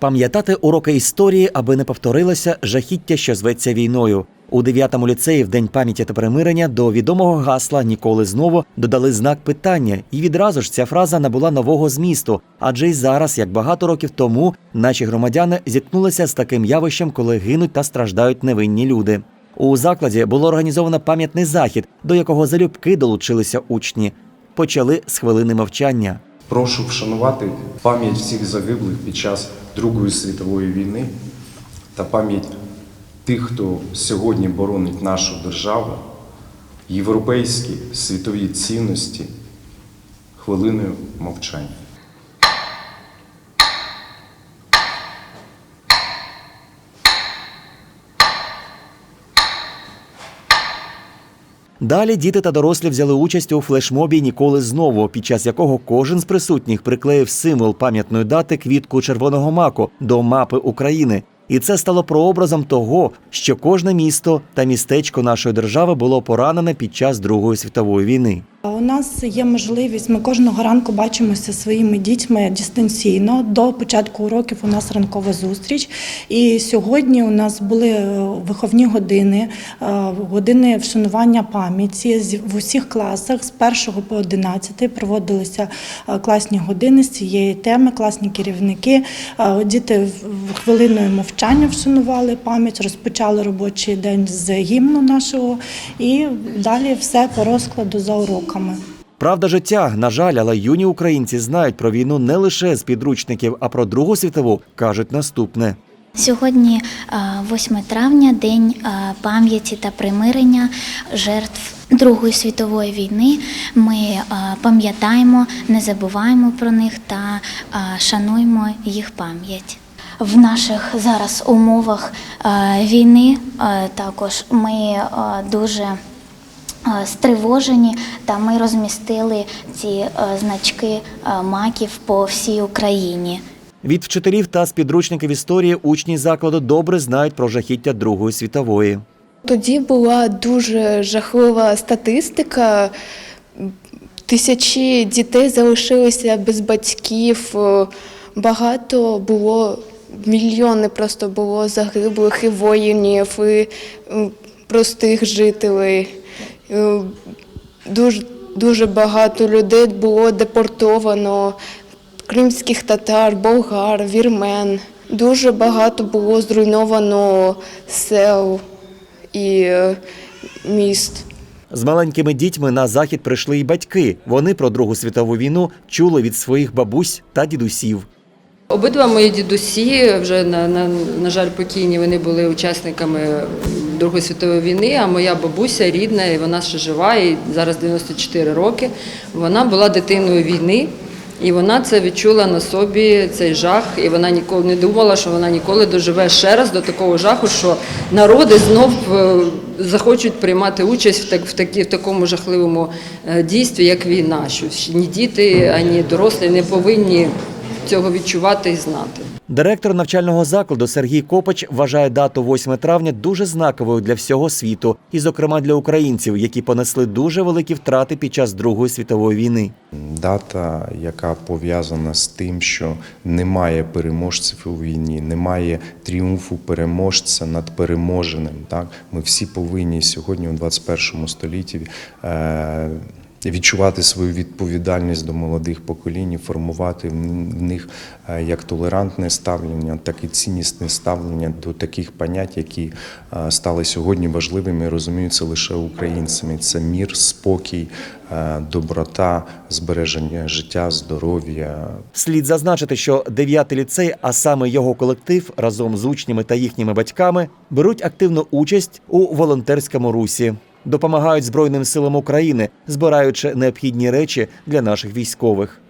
Пам'ятати уроки історії, аби не повторилося жахіття, що зветься війною. У 9-му ліцеї в День пам'яті та примирення до відомого гасла ніколи знову додали знак питання, і відразу ж ця фраза набула нового змісту. Адже й зараз, як багато років тому, наші громадяни зіткнулися з таким явищем, коли гинуть та страждають невинні люди. У закладі було організовано пам'ятний захід, до якого залюбки долучилися учні. Почали з хвилини мовчання. Прошу вшанувати пам'ять всіх загиблих під час Другої світової війни та пам'ять тих, хто сьогодні боронить нашу державу, європейські світові цінності хвилиною мовчання. Далі діти та дорослі взяли участь у флешмобі Ніколи знову, під час якого кожен з присутніх приклеїв символ пам'ятної дати квітку червоного маку до мапи України. І це стало прообразом того, що кожне місто та містечко нашої держави було поранене під час Другої світової війни. У нас є можливість. Ми кожного ранку бачимося своїми дітьми дистанційно. До початку уроків у нас ранкова зустріч. І сьогодні у нас були е, виховні години, е, години вшанування пам'яті в усіх класах з 1 по 11 проводилися е, класні години з цієї теми, класні керівники. Діти хвилиною мовчання вшанували пам'ять, розпочали робочий день з гімну нашого і далі все по розкладу за уроками. Правда життя, на жаль, але юні українці знають про війну не лише з підручників, а про Другу світову кажуть наступне. Сьогодні, е, 8 травня, день е, пам'яті та примирення жертв Другої світової війни. Ми е, пам'ятаємо, не забуваємо про них та е, шануємо їх пам'ять. В наших зараз умовах е, війни е, також ми е, дуже е, стривожені, та ми розмістили ці е, значки е, маків по всій Україні. Від вчителів та з підручників історії учні закладу добре знають про жахіття Другої світової. Тоді була дуже жахлива статистика. Тисячі дітей залишилися без батьків. е, Багато було, мільйони просто було загиблих і воїнів, і простих жителей. Е, Дуже, дуже багато людей було депортовано, кримських татар, болгар, вірмен. Дуже багато було зруйновано сел і е, міст. З маленькими дітьми на захід прийшли й батьки. Вони про Другу світову війну чули від своїх бабусь та дідусів. Обидва мої дідусі вже на, на, на жаль покійні. Вони були учасниками Другої світової війни. А моя бабуся рідна, і вона ще жива, і зараз 94 роки. Вона була дитиною війни. І вона це відчула на собі цей жах, і вона ніколи не думала, що вона ніколи доживе ще раз до такого жаху, що народи знов е, захочуть приймати участь в так в такі в такому жахливому е, дійстві, як війна. Що ні діти, ані дорослі не повинні цього відчувати і знати. Директор навчального закладу Сергій Копач вважає дату 8 травня дуже знаковою для всього світу, і, зокрема, для українців, які понесли дуже великі втрати під час Другої світової війни. Дата, яка пов'язана з тим, що немає переможців у війні, немає тріумфу переможця над переможеним. Так ми всі повинні сьогодні, у 21 столітті, е, відчувати свою відповідальність до молодих поколінь, формувати в них е, як толерантне ставлення, так і ціннісне ставлення до таких понять, які е, стали сьогодні важливими і розуміються лише українцями. Це мір, спокій, е, доброта, збереження життя, здоров'я, Слід зазначити, що 9-й ліцей, а саме його колектив, разом з учнями та їхніми батьками, беруть активну участь у волонтерському русі, допомагають Збройним силам України, збираючи необхідні речі для наших військових.